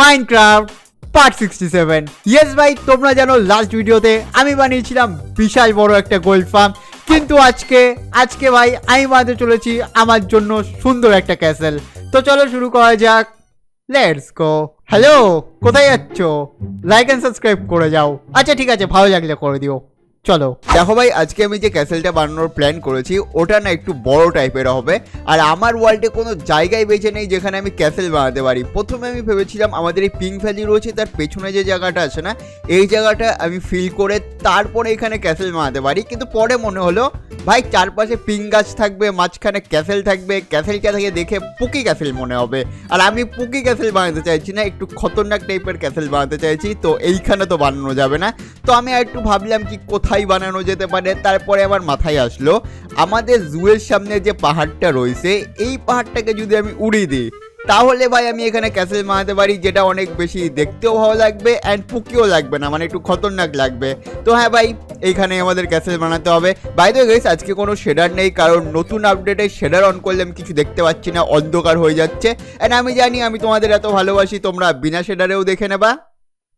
Minecraft part sixty seven yes ভাই, তোমরা জানো লাস্ট ভিডিওতে আমি বানিয়েছিলাম বিশাল বড় একটা গোল্ড ফার্ম কিন্তু আজকে আজকে ভাই, আমি বানাতে চলেছি আমার জন্য সুন্দর একটা ক্যাসেল তো চলো শুরু করা যাক। লেটস গো হ্যালো কোথায় যাচ্ছ? লাইক অ্যান্ড সাবস্ক্রাইব করে যাও। আচ্ছা ঠিক আছে, ভালো লাগলে করে দিও। চলো। দেখো ভাই, আজকে আমি যে ক্যাসেলটা বানানোর প্ল্যান করেছি, ওটা না একটু বড় টাইপের হবে। আর আমার ওয়ার্ল্ডে কোনো জায়গায় বেঁচে নেই যেখানে আমি ক্যাসেল বানাতে পারি। প্রথমে আমি ভেবেছিলাম আমাদের এই পিঙ্ক ভ্যালি রয়েছে, তার পেছনে যে জায়গাটা আছে না, এই জায়গাটা আমি ফিল করে তারপরে এখানে ক্যাসেল বানাতে পারি। কিন্তু পরে মনে হলো, ভাই, চারপাশে পিঙ্ক গাছ থাকবে, মাঝখানে ক্যাসেল থাকবে ক্যাসেলটা থেকে দেখে পুকি ক্যাসেল মনে হবে। আর আমি পুকি ক্যাসেল বানাতে চাইছি না, একটু খতরনাক টাইপের ক্যাসেল বানাতে চাইছি, তো এইখানে তো বানানো যাবে না। তো আমি একটু ভাবলাম কি কোথায় বানানো যেতে পারে, তারপরে আমার মাথায় আসলো। আমাদের জুয়ের সামনে যে পাহাড়টা রয়েছে, এই পাহাড়টাকে যদি আমি উড়িয়ে দিই, তাহলে ভাই আমি এখানে ক্যাসেল বানাতে পারি, যেটা অনেক বেশি দেখতেও ভালো লাগবে অ্যান্ড পুকিও লাগবে না মানে একটু খতরনাক লাগবে। তো হ্যাঁ ভাই, এইখানে আমাদের ক্যাসেল বানাতে হবে। বাইরে গেছে আজকে কোনো শেডার নেই, কারণ নতুন আপডেটে শেডার অন করলে আমি কিছু দেখতে পাচ্ছি না, অন্ধকার হয়ে যাচ্ছে। অ্যান্ড আমি জানি, আমি তোমাদের এত ভালোবাসি, তোমরা বিনা শেডারেও দেখে নেবা।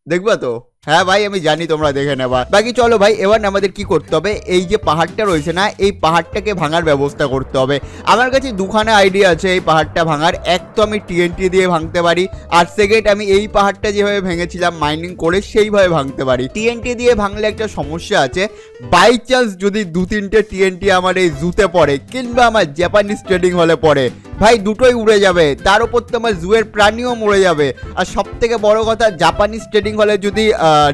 দেখবা তো? হ্যাঁ ভাই, আমি জানি তোমরা দেখে নেবা। বাকি চলো ভাই, এবার আমাদের কি করতে হবে? এই যে পাহাড়টা রয়েছে না, এই পাহাড়টাকে ভাঙার ব্যবস্থা করতে হবে। আমার কাছে দুখানা আইডিয়া আছে এই পাহাড়টা ভাঙার। এক তো আমি টিএনটি দিয়ে ভাঙতে পারি, আর সেকেন্ড আমি এই পাহাড়টা যেভাবে ভেঙেছিলাম মাইনিং করে সেইভাবে ভাঙতে পারি। টিএনটি দিয়ে ভাঙলে একটা সমস্যা আছে বাই চান্স যদি দু তিনটে টিএনটি আমার এই জুতে পড়ে, কিংবা আমার জাপানিজ ট্রেডিং হলে পড়ে, ভাই দুটোই উড়ে যাবে। তার উপর তো আমার জুয়ের প্রাণীও মরে যাবে। আর সব থেকে বড় কথা জাপানিজ ট্রেডিং হলে যদি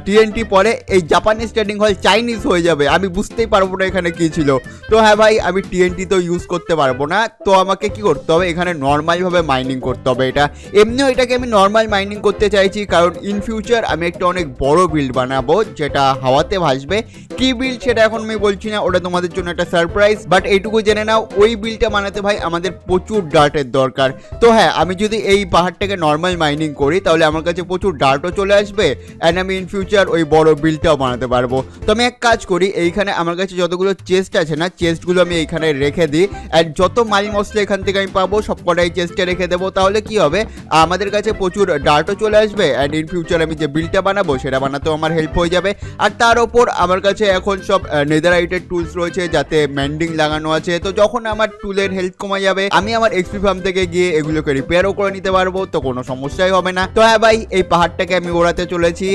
টিএনটি পরে এই জাপানিজ ট্রেডিং হল চাইনিজ হয়ে যাবে। আমি বুঝতেই পারব না এখানে কি ছিল। তো হ্যাঁ ভাই, আমি টিএনটি তো ইউজ করতে পারব না। তো আমাকে কি করতে হবে? এখানে নর্মালভাবে মাইনিং করতে হবে এটা। এমনিও এটাকে আমি নর্মাল মাইনিং করতে চাইছি কারণ ইন ফিউচার আমি একটা অনেক বড় বিল্ড বানাবো, যেটা হাওয়াতে ভাসবে। কি বিল্ড সেটা এখন আমি বলছি না, ওটা তোমাদের জন্য একটা সারপ্রাইজ বাট এইটুকু জেনে নাও, ওই বিলটা বানাতে ভাই আমাদের প্রচুর ডার্টের দরকার। তো হ্যাঁ আমি যদি এই পাহাড়টাকে নর্মাল মাইনিং করি, তাহলে আমার কাছে প্রচুর ডার্টও চলে আসবে অ্যান্ড আমি ইন ফিউচার ওই বড় বিলটাও বানাতে পারব। তো আমি এক কাজ করি, এইখানে আমার কাছে যতগুলো চেস্ট আছে না চেস্টগুলো আমি এইখানে রেখে দিই। অ্যান্ড যত মাল মশলা এখান থেকে আমি পাবো সব কটাই চেস্টে রেখে দেবো। তাহলে কি হবে? আমাদের কাছে প্রচুর ডার্টও চলে আসবে অ্যান্ড ইন ফিউচার আমি যে বিলটা বানাবো, সেটা বানাতেও আমার হেল্প হয়ে যাবে। আর তার ওপর আমার কাছে এখন সব নেদারাইটের টুলস রয়েছে, যাতে ম্যান্ডিং লাগানো আছে। তো যখন আমার টুলের হেলথ কমে যাবে, আমি আমার এক্সপি ফার্ম থেকে গিয়ে এগুলোকে রিপেয়ারও করে নিতে পারব, তো কোনো সমস্যাই হবে না। তো হ্যাঁ ভাই, এই পাহাড়টাকে আমি ওড়াতে চলেছি।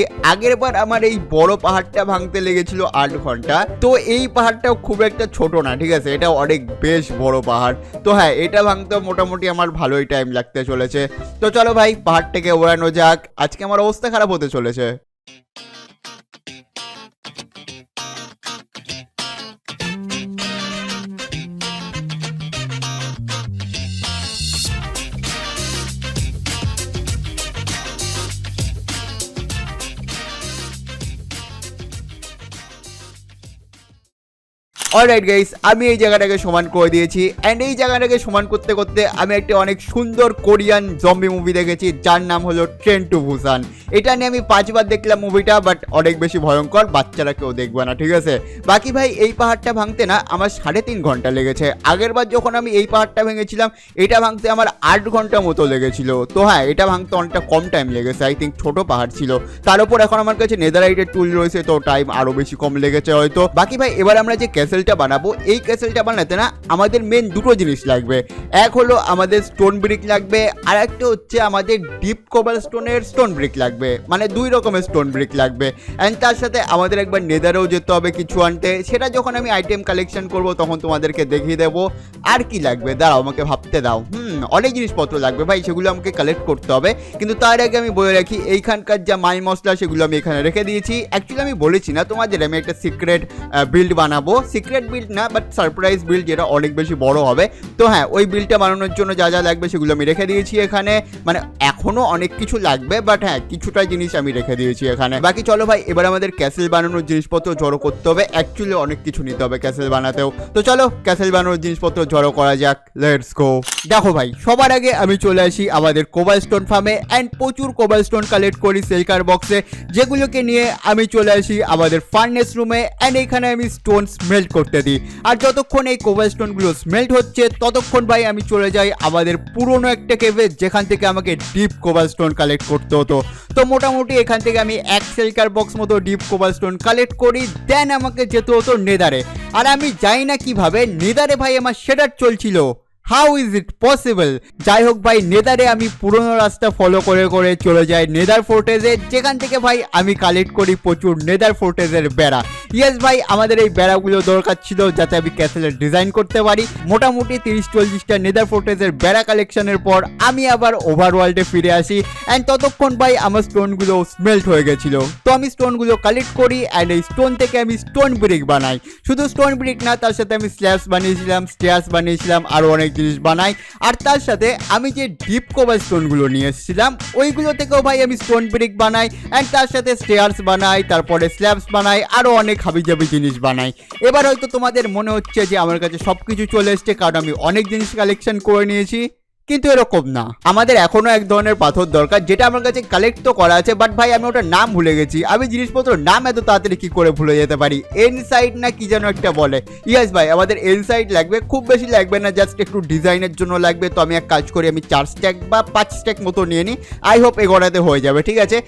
আগের বার আমার এই বড় পাহাড়টা ভাঙতে লেগেছিল আট ঘণ্টা। তো এই পাহাড়টাও খুব একটা ছোট না, ঠিক আছে? এটা অনেক বেশ বড় পাহাড়। তো হ্যাঁ এটা ভাঙতে মোটামুটি আমার ভালোই টাইম লাগতে চলেছে। তো চলো ভাই, পাহাড়টাকে ওড়ানো যাক। আজকে আমার অবস্থা খারাপ হতে চলেছে। অলরাইট গাইস আমি এই জায়গাটাকে সমান করে দিয়েছি অ্যান্ড এই জায়গাটাকে সমান করতে করতে আমি একটা অনেক সুন্দর কোরিয়ান জম্বি মুভি দেখেছি, যার নাম হলো ট্রেন টু ভুসান এটা নিয়ে আমি পাঁচবার দেখলাম মুভিটা বাট অনেক বেশি ভয়ঙ্কর, বাচ্চারা কেউ দেখবে না, ঠিক আছে? বাকি ভাই, এই পাহাড়টা ভাঙতে না আমার সাড়ে তিন ঘণ্টা লেগেছে। আগের বার যখন আমি এই পাহাড়টা ভেঙেছিলাম, এটা ভাঙতে আমার আট ঘণ্টা মতো লেগেছিল। তো হ্যাঁ এটা ভাঙতে অনেকটা কম টাইম লেগেছে আই থিঙ্ক ছোট পাহাড় ছিল। তার উপর এখন আমার কাছে নেদারাইটের টুল রয়েছে, তো টাইম আরও বেশি কম লেগেছে হয়তো। বাকি ভাই, এবার আমরা যে ক্যাসেলটা বানাবো। এই ক্যাসেলটা বানাতে না আমাদের মেন দুটো জিনিস লাগবে। এক হলো আমাদের স্টোন ব্রিক লাগবে, আর একটা হচ্ছে আমাদের ডিপ কোবাল স্টোনের স্টোন ব্রিক লাগবে। মানে দুই রকমের স্টোন ব্রিক লাগবে। অ্যান্ড তার সাথে আমাদের একবার নেদারেও যেতে হবে কিছু আনতে। সেটা যখন আমি আইটেম কালেকশন করব, তখন তোমাদেরকে দেখিয়ে দেবো। আর কি লাগবে? দাঁড়াও, আমাকে ভাবতে দাও। হুম, অনেক জিনিসপত্র লাগবে ভাই, সেগুলো আমাকে কালেক্ট করতে হবে। কিন্তু তার আগে আমি বলে রাখি, এইখানকার যা মাই মশলা, সেগুলো আমি এখানে রেখে দিয়েছি। অ্যাকচুয়ালি আমি বলেছি না তোমাদের, আমি একটা সিক্রেট বিল্ড বানাবো। সিক্রেট বিল্ড না বাট সারপ্রাইজ বিল্ড যেটা অনেক বেশি বড় হবে। তো হ্যাঁ ওই বিলটা বানানোর জন্য যা যা লাগবে সেগুলো আমি রেখে দিয়েছি এখানে। মানে এখনও অনেক কিছু লাগবে বাট হ্যাঁ কিছুটা জিনিস আমি রেখে দিয়েছি এখানে। বাকি চলো ভাই, এবার আমাদের ক্যাসেল বানানোর জিনিসপত্র জড়ো করতে হবে। অ্যাকচুয়ালি অনেক কিছু নিতে হবে ক্যাসেল বানাতেও। তো চলো ক্যাসেল বানানোর জিনিসপত্র জড়ো করা যাক। লেটস গো দেখো ভাই, সবার আগে আমি চলে আসি আমাদের কোবাল স্টোন ফার্মে অ্যান্ড প্রচুর কোবাল স্টোন কালেক্ট করি সেলকার বক্সে যেগুলোকে নিয়ে আমি চলে আসি আমাদের ফার্নেস রুমে অ্যান্ড এখানে আমি স্টোন স্মেল্ট করতে দিই। আর যতক্ষণ এই কোভারস্টোনগুলো স্মেল্ট হচ্ছে, ততক্ষণ ভাই আমি চলে যাই আমাদের পুরনো একটা কেভে যেখান থেকে আমাকে ডিপ কোভারস্টোন কালেক্ট করতে হতো। তো মোটামুটি এখান থেকে আমি এক সেলকার বক্স মতো ডিপ কোভারস্টোন কালেক্ট করি দেন আমাকে যেতে হতো নেদারে। আর আমি যাই না কীভাবে, নেদারে ভাই আমার সেটার চলছিল। হাউ ইজ ইট পসিবল যাই হোক ভাই, নেদারে আমি পুরনো রাস্তা ফলো করে করে চলে যাই নেদার ফোর্টেজে যেখান থেকে ভাই, আমি কালেক্ট করি প্রচুর নেদার ফোর্টেজের বেড়া। ইয়েস ভাই, আমাদের এই বেড়াগুলো দরকার ছিল যাতে আমি ক্যাসেলের ডিজাইন করতে পারি। মোটামুটি তিরিশ, চল্লিশটা নেদার ফোর্টেজের বেড়া কালেকশনের পর আমি আবার ওভারওয়ার্ল্ডে ফিরে আসি। অ্যান্ড ততক্ষণ ভাই, আমার স্টোনগুলো স্মেল্ট হয়ে গেছিল। তো আমি স্টোনগুলো কালেক্ট করি অ্যান্ড এই স্টোন থেকে আমি স্টোন ব্রিক বানাই। শুধু স্টোন ব্রিক না, তার সাথে আমি স্ল্যাবস বানিয়েছিলাম স্টেয়ার্স বানিয়েছিলাম আরও অনেক জিনিস বানাই। আর তার সাথে আমি যে ডিপ কোভার স্টোনগুলো নিয়ে এসেছিলাম, ওইগুলো থেকেও ভাই আমি স্টোন ব্রিক বানাই অ্যান্ড তার সাথে স্টেয়ার্স বানাই, তারপরে স্ল্যাবস বানাই আরও অনেক হাবিজাবি জিনিস বানাই। এবার হয়তো তোমাদের মনে হচ্ছে যে আমার কাছে সব কিছু চলে এসছে, কারণ আমি অনেক জিনিস কালেকশন করে নিয়েছি। কিন্তু এরকম না। আমাদের এখনও এক ধরনের পাথর দরকার, যেটা আমার কাছে কালেক্ট তো করা আছে বাট ভাই আমি ওটার নাম ভুলে গেছি। আমি জিনিসপত্র নাম এত তাড়াতাড়ি কি করে ভুলে যেতে পারি? এনসাইড না কি যেন একটা বলে। ইয়াস ভাই, আমাদের এনসাইড লাগবে, খুব বেশি লাগবে না জাস্ট একটু ডিজাইনের জন্য লাগবে। তো আমি এক কাজ করি, আমি চার স্ট্যাক বা পাঁচ স্ট্যাক মতো নিয়ে নিই। আই হোপ এগোড়াতে হয়ে যাবে, ঠিক আছে?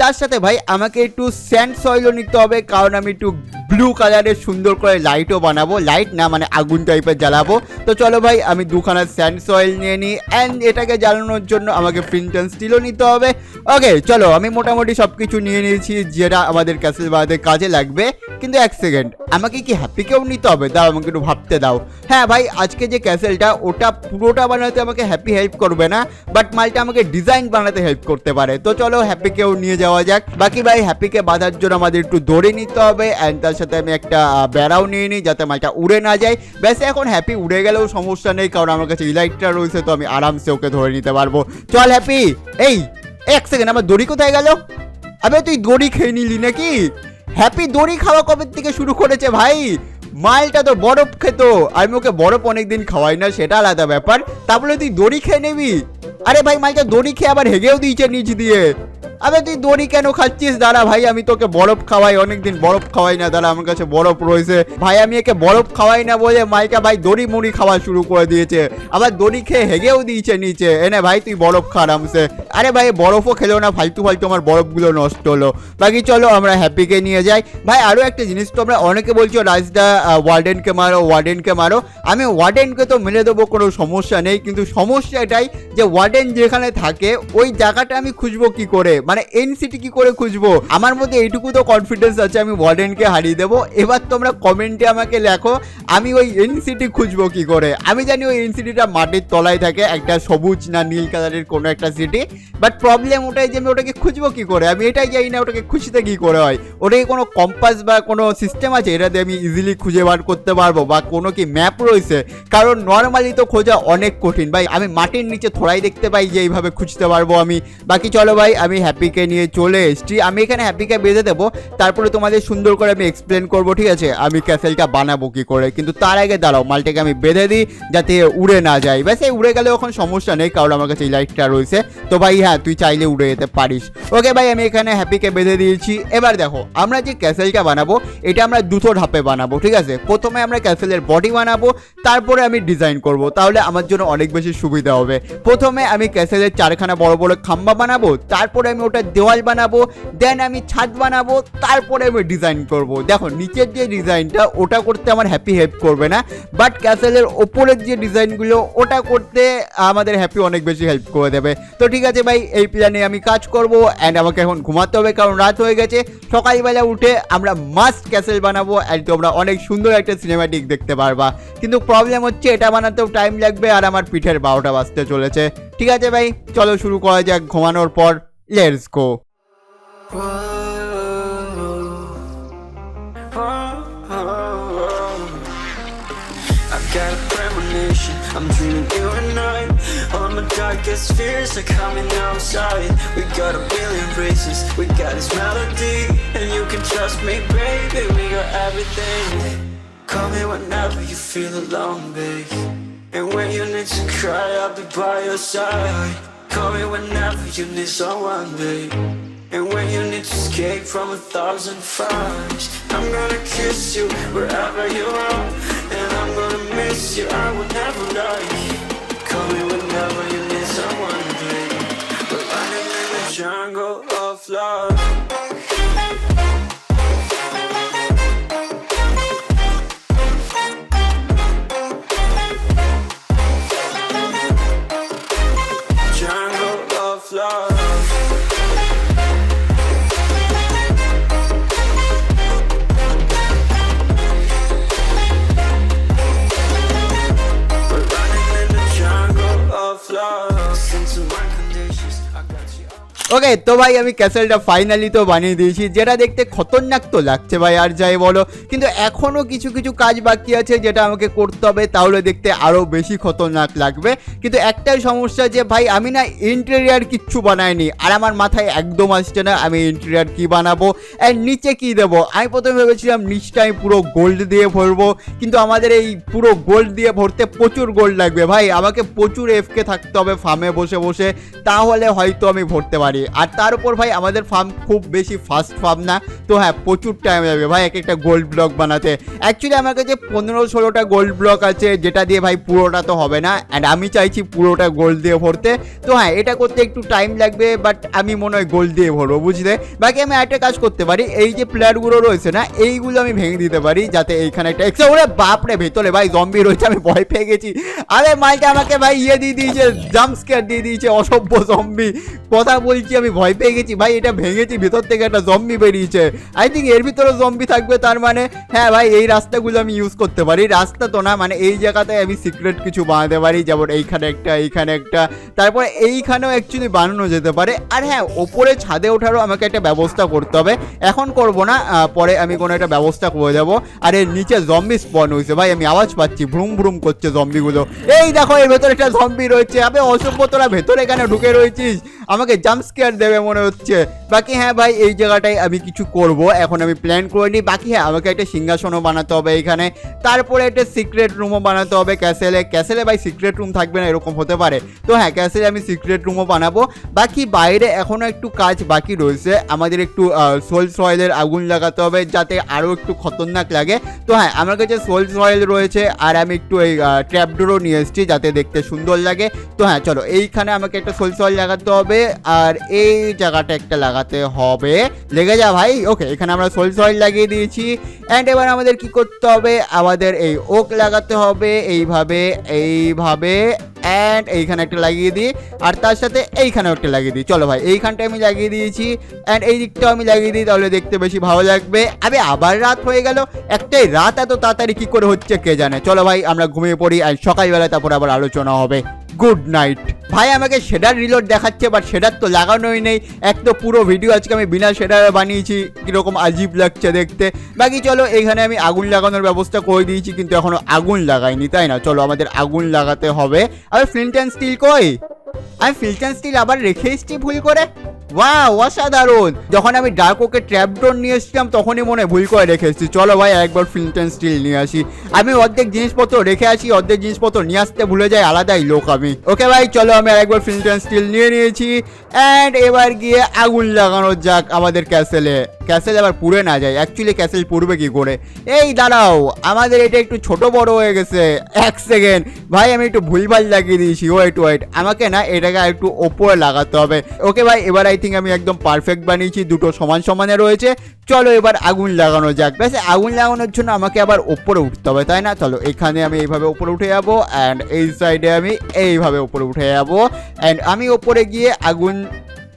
তার সাথে ভাই, আমাকে একটু স্যান্ড সয়েলও নিতে হবে, কারণ আমি একটু ব্লু কালারের সুন্দর করে লাইটও বানাবো। লাইট না মানে আগুন টাইপের জ্বালাবো। তো চলো ভাই, আমি দুখানা স্যান্ড সয়েল নিয়ে নিই। অ্যান্ড এটাকে জ্বালানোর জন্য আমাকে ফিন্টন স্টিলও নিতে হবে। ওকে চলো, আমি মোটামুটি সব কিছু নিয়ে নিয়েছি, যেটা আমাদের ক্যাসেল বানাতে কাজে লাগবে। কিন্তু এক সেকেন্ড আমাকে কি হ্যাপিকেও নিতে হবে? দাও, আমাকে একটু ভাবতে দাও। হ্যাঁ ভাই, আজকে যে ক্যাসেলটা ওটা পুরোটা বানাতে আমাকে হ্যাপি হেল্প করবে না বাট মালটা আমাকে ডিজাইন বানাতে হেল্প করতে পারে। তো চলো হ্যাপিকেও নিয়ে যাওয়া যাক। বাকি ভাই হ্যাপিকে বাঁধার জন্য আমাদের একটু দড়ি নিতে হবে অ্যান্ড তার সাথে আমি একটা বেড়াও নিয়ে নিই, যাতে মালটা উড়ে না যায়। ব্যাস, এখন হ্যাপি উড়ে গেলেও সমস্যা নেই, কারণ আমার কাছে ইলাইটটা রয়েছে, তো আমি আরামসে ওকে ধরে নিতে পারব। চল হ্যাপি এই, এক সেকেন্ড আমার দড়ি কোথায় গেল? আবে, তুই দড়ি খেয়ে নিলি নাকি? হ্যাপি দড়ি খাওয়া কবে থেকে শুরু করেছে ভাই? মালটা তো বরফ খেত। আমি ওকে বরফ অনেকদিন খাওয়াই না, সেটা আলাদা ব্যাপার। তারপরে তুই দড়ি খেয়ে নিবি? আরে ভাই, মালটা দড়ি খেয়ে আবার হেগেও দিয়েছে নিচ দিয়ে। আবে তুই দড়ি কেন খাচ্ছিস? দাঁড়া ভাই, আমি তোকে বরফ খাওয়াই, অনেকদিন বরফ খাওয়াই না। দাঁড়া, আমার কাছে বরফ রয়েছে। ভাই, আমি একে বরফ খাওয়াই না বলে মাইকা ভাই দড়ি মুড়ি খাওয়া শুরু করে দিয়েছে। আবার দড়ি খেয়ে হেগেও দিয়েছে নিচে। এনে ভাই, তুই বরফ খা আরামসে। আরে ভাই, বরফও খেলো না, ফালতু ফালতু আমার বরফগুলো নষ্ট হলো। বাকি চলো, আমরা হ্যাপিকে নিয়ে যাই। ভাই আরও একটা জিনিস তো আমরা অনেকে বলছো, রাজদা ওয়ার্ডেনকে মারো ওয়ার্ডেনকে মারো। আমি ওয়ার্ডেনকে তো মেলে দেবো, কোনো সমস্যা নেই। কিন্তু সমস্যা এটাই যে ওয়ার্ডেন যেখানে থাকে, ওই জায়গাটা আমি খুঁজবো কি করে? মানে এনসিটি কি করে খুঁজবো? আমার মধ্যে এইটুকু তো কনফিডেন্স আছে, আমি ওয়ার্ডেনকে হারিয়ে দেবো। এবার তোমরা কমেন্টে আমাকে লেখো, আমি ওই এনসিটি খুঁজবো কি করে? আমি জানি ওই এনসিটিটা মাটির তলায় থাকে, একটা সবুজ না নীল কালারের কোনো একটা সিটি বাট প্রবলেম ওটাই যে আমি ওটাকে খুঁজবো কি করে? আমি এটাই জানি না ওটাকে খুঁজতে কি করে হয়। ওটাকে কোনো কম্পাস বা কোনো সিস্টেম আছে? এটাতে আমি ইজিলি খুঁজে বার করতে পারব, বা কোনো কি ম্যাপ রয়েছে? কারণ নর্মালি তো খোঁজা অনেক কঠিন। ভাই, আমি মাটির নিচে থোড়াই দেখতে পাই যে এইভাবে খুঁজতে পারব আমি। বাকি চলো ভাই, আমি হ্যাপিকে নিয়ে চলে এসেছি। আমি এখানে হ্যাপিকে বেঁধে দেবো। তারপরে তোমাদের সুন্দর করে আমি এক্সপ্লেন করব, ঠিক আছে? আমি ক্যাসেলটা বানাবো কি করে? কিন্তু তার আগে দাঁড়াও, মালটাকে আমি বেঁধে দিই যাতে উড়ে না যায়। ব্যাস, এই উড়ে গেলে এখন সমস্যা নেই, কারণ আমার কাছে এই লাইটটা রয়েছে। তো ভাই হ্যাঁ তুই চাইলে উড়ে যেতে পারিস। ওকে ভাই, আমি এখানে হ্যাপিকে বেঁধে দিয়েছি। এবার দেখো, আমরা যে ক্যাসেলটা বানাবো, এটা আমরা দুটো ধাপে বানাবো, ঠিক আছে? প্রথমে আমরা ক্যাসেলের বডি বানাবো, তারপরে আমি ডিজাইন করব। তাহলে আমার জন্য অনেক বেশি সুবিধা হবে। প্রথমে আমি ক্যাসেলের চারখানা বড় বড় খাম্বা বানাবো, তারপরে আমি ওটা দেওয়াল বানাবো দেন আমি ছাদ বানাবো, তারপরে আমি ডিজাইন করব। দেখো, নিচের যে ডিজাইনটা ওটা করতে আমার হ্যাপি হেল্প করবে না বাট ক্যাসেলের ওপরের যে ডিজাইনগুলো ওটা করতে আমাদের হ্যাপি অনেক বেশি হেল্প করে দেবে। তো ঠিক আছে ভাই, এই প্ল্যানে আমি কাজ করব অ্যান্ড আমাকে এখন ঘুমাতে হবে, কারণ রাত হয়ে গেছে। সকালবেলা উঠে আমরা মাস্ট ক্যাসেল বানাবো অ্যান্ড তোমরা অনেক সুন্দর একটা সিনেমাটিক দেখতে পারবা। কিন্তু প্রবলেম হচ্ছে, এটা বানাতেও টাইম লাগবে, আর আমার পিঠের বারোটা বাজতে চলেছে। ঠিক আছে ভাই, চলো শুরু করা যাক ঘুমানোর পর। let's go I've got a premonition, I'm dreaming you and I All my darkest fears are coming outside We got a billion races, we got this melody And you can trust me, baby, we got everything Call me whenever you feel alone, babe And when you need to cry, I'll be by your side Call me whenever you need someone, babe And when you need to escape from a thousand fires, I'm gonna kiss you wherever you are. And I'm gonna miss you, I will never lie. Call me whenever you need someone blame. We're running in the jungle okay, তো ভাই, আমি ক্যাসেলটা finally তো বানিয়ে দিয়েছি। যেটা দেখতে খতরনাক তো লাগছে ভাই, আর যাই বলো। কিন্তু এখনও কিছু কিছু কাজ বাকি আছে যেটা আমাকে করতে হবে, তাহলে দেখতে আরও বেশি খতরনাক লাগবে। কিন্তু একটাই সমস্যা যে ভাই, আমি না ইন্টেরিয়ার কিচ্ছু বানাইনি, আর আমার মাথায় একদম আসছে না আমি ইন্টেরিয়ার কি বানাবো আর নিচে কি দেবো। আমি প্রথমে ভেবেছিলাম নিচটা আমি পুরো গোল্ড দিয়ে ভরবো, কিন্তু আমাদের এই পুরো গোল্ড দিয়ে ভরতে প্রচুর গোল্ড লাগবে। ভাই, আমাকে প্রচুর এফকে থাকতে হবে ফার্মে বসে বসে। তাহলে হয়তো আমি ভরতে পারি। আর তার উপর ভাই আমাদের ফার্ম খুব বেশি ফাস্ট ফার্ম না। তো হ্যাঁ প্রচুর টাইম লাগবে ভাই, এক একটা গোল্ড ব্লক বানাতে। অ্যাকচুয়ালি আমার কাছে পনেরো ষোলোটা গোল্ড ব্লক আছে, যেটা দিয়ে ভাই পুরোটা তো হবে না। অ্যান্ড আমি চাইছি পুরোটা গোল্ড দিয়ে ভরতে। তো হ্যাঁ এটা করতে একটু টাইম লাগবে বাট আমি মনে হয় গোল্ড দিয়ে ভরবো, বুঝলে? বাকি আমি একটা কাজ করতে পারি, এই যে প্লেয়ারগুলো রয়েছে না, এইগুলো আমি ভেঙে দিতে পারি, যাতে এইখানে একটা এক্সট্রা ওরে বাপরে, ভেতরে ভাই জম্বি রয়েছে, আমি ভয় পেয়ে গেছি। আরে মাইটা আমাকে ভাই ইয়ে দিয়ে দিয়েছে জাম্প স্কেয়ার দিয়ে দিয়েছে, অসভ্য জম্বি কথা বলছি আমি ভয় পেয়ে গেছি। ভাই, এটা ভেঙেছি, ভিতর থেকে একটা জম্বি বেরিয়েছে। আই থিঙ্ক এর ভিতরে জম্বি থাকবে, তার মানে হ্যাঁ ভাই, এই রাস্তাগুলো আমি ইউজ করতে পারি। রাস্তা তো না মানে এই জায়গাতে আমি সিক্রেট কিছু বানাতে পারি, যেমন এইখানে একটা এইখানে একটা। তারপরে এইখানেও অ্যাকচুয়ালি বানানো যেতে পারে। আর হ্যাঁ ওপরে ছাদে ওঠারও আমাকে একটা ব্যবস্থা করতে হবে। এখন করব না পরে আমি কোনো একটা ব্যবস্থা করে দেবো। আর এর নিচে জম্বি স্পন হয়েছে। ভাই, আমি আওয়াজ পাচ্ছি, ভ্রুম ভ্রুম করছে জম্বিগুলো এই দেখো, এর ভেতরে একটা জম্বি রয়েছে। আবে, অসভ্য, তোরা ভেতরে কেন ঢুকে রয়েছিস? আমাকে জাম্প স্কেয়ার দেবে মনে হচ্ছে। বাকি হ্যাঁ ভাই, এই জায়গাটায় আমি কিছু করব। এখন আমি প্ল্যান করে নিই। বাকি হ্যাঁ আমাকে একটা সিংহাসনও বানাতে হবে এখানে। তারপরে একটা সিক্রেট রুমও বানাতে হবে ক্যাসেলে ক্যাসেলে ভাই সিক্রেট রুম থাকবে না, এরকম হতে পারে। তো হ্যাঁ ক্যাসেলে আমি সিক্রেট রুমও বানাবো। বাকি বাইরে এখনও একটু কাজ বাকি রয়েছে। আমাদের একটু সোল সয়েলের আগুন লাগাতে হবে যাতে আরও একটু খতরনাক লাগে। তো হ্যাঁ আমার কাছে সোল সয়েল রয়েছে। আর আমি একটু এই ট্র্যাপডোরও নিয়ে এসেছি যাতে দেখতে সুন্দর লাগে। তো হ্যাঁ চলো, এইখানে আমাকে একটা সোল সয়েল লাগাতে হবে। আর এই জায়গাটা একটা লাগাতে হবে। লেগে যা ভাই। ওকে এখানে আমরা সোল সয়েল লাগিয়ে দিয়েছি। অ্যান্ড এবার আমাদের কি করতে হবে? আমাদের এই ওক লাগাতে হবে। এইভাবে এইভাবে অ্যান্ড এইখানে একটা লাগিয়ে দিই। আর তার সাথে এইখানেও একটা লাগিয়ে দিই। চলো ভাই এইখানটা আমি লাগিয়ে দিয়েছি। অ্যান্ড এই দিকটাও আমি লাগিয়ে দিই, তাহলে দেখতে বেশি ভালো লাগবে। আবে, আবার রাত হয়ে গেল। একটাই রাত এত তাড়াতাড়ি কি করে হচ্ছে কে জানে? চলো ভাই, আমরা ঘুমিয়ে পড়ি। আর সকালবেলা তারপর আবার আলোচনা হবে। Good night. ভাই, আমাকে শেডার রিলোড দেখাচ্ছে বাট শেডার তো লাগানোই নেই। এক তো পুরো ভিডিও আজকে আমি বিনা শেডারে বানিয়েছি, কীরকম আজীব লাগছে দেখতে। বাকি চলো, এখানে আমি আগুন লাগানোর ব্যবস্থা করে দিয়েছি, কিন্তু এখনও আগুন লাগাইনি, তাই না? চলো, আমাদের আগুন লাগাতে হবে। আর ফ্লিন্ট অ্যান্ড স্টিল কই? আমি ফ্লিন্ট অ্যান্ড স্টিল আবার রেখে এসছি, ভুল করে। ওয়াও অসাধারণ। যখন আমি ডার্ক ওকে ট্র্যাপডোর নিয়ে এসেছিলাম, তখনই মনে ভুল করে রেখে এসেছি। চলো ভাই, একবার ফ্লিন্ট স্টিল নিয়ে আসি। আমি অর্ধেক জিনিসপত্র রেখে আসি, অর্ধেক জিনিসপত্র নিয়ে আসতে ভুলে যাই, আলাদাই লোক আমি। ওকে ভাই, চলো আমি আরেকবার ফ্লিন্ট স্টিল নিয়ে নিয়েছি। অ্যান্ড এবার গিয়ে আগুন লাগানো যাক আমাদের ক্যাসেলে ক্যাসেল আবার পুড়ে না যায়। অ্যাকচুয়ালি ক্যাসেল পুড়বে কি করে? এই দাঁড়াও, আমাদের এটা একটু ছোট বড় হয়ে গেছে। এক সেকেন্ড ভাই, আমি একটু ভুলভাল লাগিয়ে দিয়েছি। ওয়েট ওয়েট আমাকে না এটাকে একটু ওপরে লাগাতে হবে। ওকে ভাই, এবার আই থিঙ্ক আমি একদম পারফেক্ট বানিয়েছি, দুটো সমান সমানে রয়েছে। চলো এবার আগুন লাগানো যাক। ব্যাস, আগুন লাগানোর জন্য আমাকে আবার ওপরে উঠতে হবে, তাই না? চলো, এখানে আমি এইভাবে ওপরে উঠে যাব অ্যান্ড এই সাইডে আমি এইভাবে ওপরে উঠে যাব। অ্যান্ড আমি ওপরে গিয়ে আগুন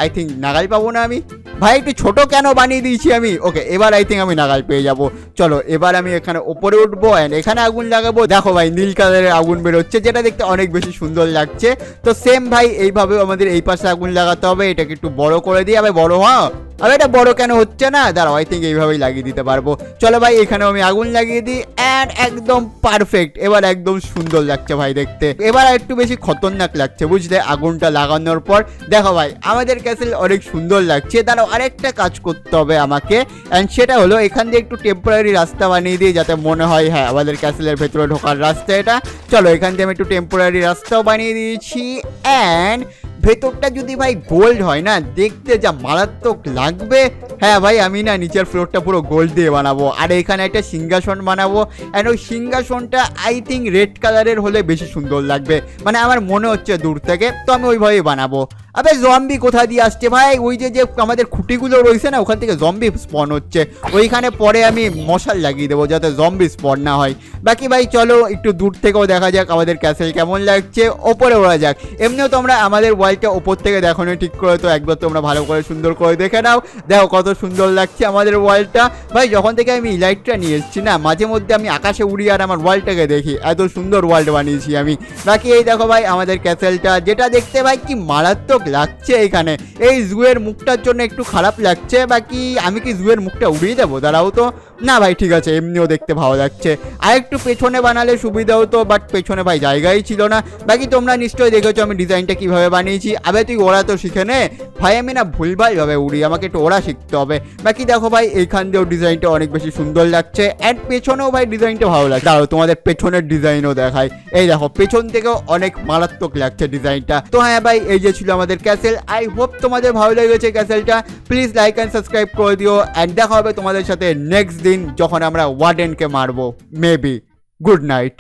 আই থিঙ্ক নাগাল পাবো না আমি। ভাই, একটু ছোট কেন বানিয়ে দিয়েছি আমি? ওকে এবার আই থিঙ্ক আমি নাগাল পেয়ে যাব। চলো, এবার আমি এখানে ওপরে উঠবো অ্যান্ড এখানে আগুন লাগাবো। দেখো ভাই, নীল কালারের আগুন বেরোচ্ছে, যেটা দেখতে অনেক বেশি সুন্দর লাগছে। তো সেম ভাই এইভাবে আমাদের এই পাশে আগুন লাগাতে হবে। এটাকে একটু বড় করে দিয়ে আবার বড় হ্যাঁ? আর এটা বড় কেন হচ্ছে না? দাঁড়াও আই থিঙ্ক এইভাবেই লাগিয়ে দিতে পারব। চলো ভাই, এখানেও আমি আগুন লাগিয়ে দিই। অ্যান্ড একদম পারফেক্ট এবার একদম সুন্দর লাগছে ভাই দেখতে। এবার একটু বেশি খতরনাক লাগছে, বুঝলে? আগুনটা লাগানোর পর। দেখো ভাই, আমাদের ক্যাসেল অনেক সুন্দর লাগছে। দাঁড়াও, আরেকটা কাজ করতে হবে আমাকে। অ্যান্ড সেটা হলো, এখান দিয়ে একটু টেম্পোরারি রাস্তা বানিয়ে দিই, যাতে মনে হয় হ্যাঁ আমাদের ক্যাসেলের ভেতরে ঢোকার রাস্তা এটা। চলো, এখান দিয়ে আমি একটু টেম্পোরারি রাস্তাও বানিয়ে দিয়েছি। অ্যান্ড ভেতরটা যদি ভাই গোল্ড হয় না, দেখতে যা মারাত্মক লাগবে। হ্যাঁ ভাই, আমি না নিচের ফ্লোরটা পুরো গোল্ড দিয়ে বানাবো। আর এখানে একটা সিংহাসন বানাবো। অ্যান্ড ওই সিংহাসনটা আই থিঙ্ক রেড কালারের হলে বেশি সুন্দর লাগবে। মানে আমার মনে হচ্ছে দূর থেকে, তো আমি ওইভাবেই বানাবো। আবে জম্বি কোথা দিয়ে আসছে? ভাই, ওই যে যে আমাদের খুঁটিগুলো রয়েছে না, ওখান থেকে জম্বি স্পন হচ্ছে। ওইখানে পরে আমি মশাল লাগিয়ে দেবো যাতে জম্বি স্পন না হয়। বাকি ভাই, চলো একটু দূর থেকেও দেখা যাক আমাদের ক্যাসেল কেমন লাগছে। ওপরে ওরা যাক। এমনিও তোমরা আমাদের ওয়ালটা ওপর থেকে দেখো না, ঠিক করে তো একবার তোমরা ভালো করে সুন্দর করে দেখে নাও। দেখো কত সুন্দর লাগছে আমাদের ওয়ালটা ভাই, যখন থেকে আমি লাইটটা নিয়ে এসেছি না, মাঝে মধ্যে আমি আকাশে উড়ি আর আমার ওয়ালটাকে দেখি। এত সুন্দর ওয়ার্ল্ড বানিয়েছি আমি। বাকি এই দেখো ভাই, আমাদের ক্যাসেলটা যেটা দেখতে ভাই কি মারাত্মক লাগছে এখানে। এই জুয়ের মুখটার জন্য একটু খারাপ লাগছে, বাকি আমি কি জুয়ের মুখটা উড়িয়ে দেবো? দাঁড়াও তো। না ভাই, ঠিক আছে, এমনিও দেখতে ভালো লাগছে। আর একটু পেছনে বানালে সুবিধা হতো বাট পেছনে ভাই জায়গাই ছিল না। বাকি তোমরা নিশ্চয়ই দেখেছ আমি ডিজাইনটা কীভাবে বানিয়েছি। আবে, তুই ওরা তো শিখে নে। ভাই, আমি না ভুলভালভাবে উড়ি, আমাকে একটু ওরা শিখতে হবে। বাকি দেখো ভাই, এইখান দিয়েও ডিজাইনটা অনেক বেশি সুন্দর লাগছে। অ্যান্ড পেছনেও ভাই ডিজাইনটা ভালো লাগছে। দাঁড়াও, তোমাদের পেছনের ডিজাইনও দেখায় এই দেখো, পেছন থেকেও অনেক মারাত্মক লাগছে ডিজাইনটা। তো হ্যাঁ ভাই, এই যে ছিল আমাদের ক্যাসেল আই হোপ তোমাদের ভালো লেগেছে ক্যাসেলটা প্লিজ লাইক অ্যান্ড সাবস্ক্রাইব করে দিও। অ্যান্ড দেখা হবে তোমাদের সাথে নেক্সট দিন, যখন আমরা ওয়ার্ডেনকে মারবো। Maybe good night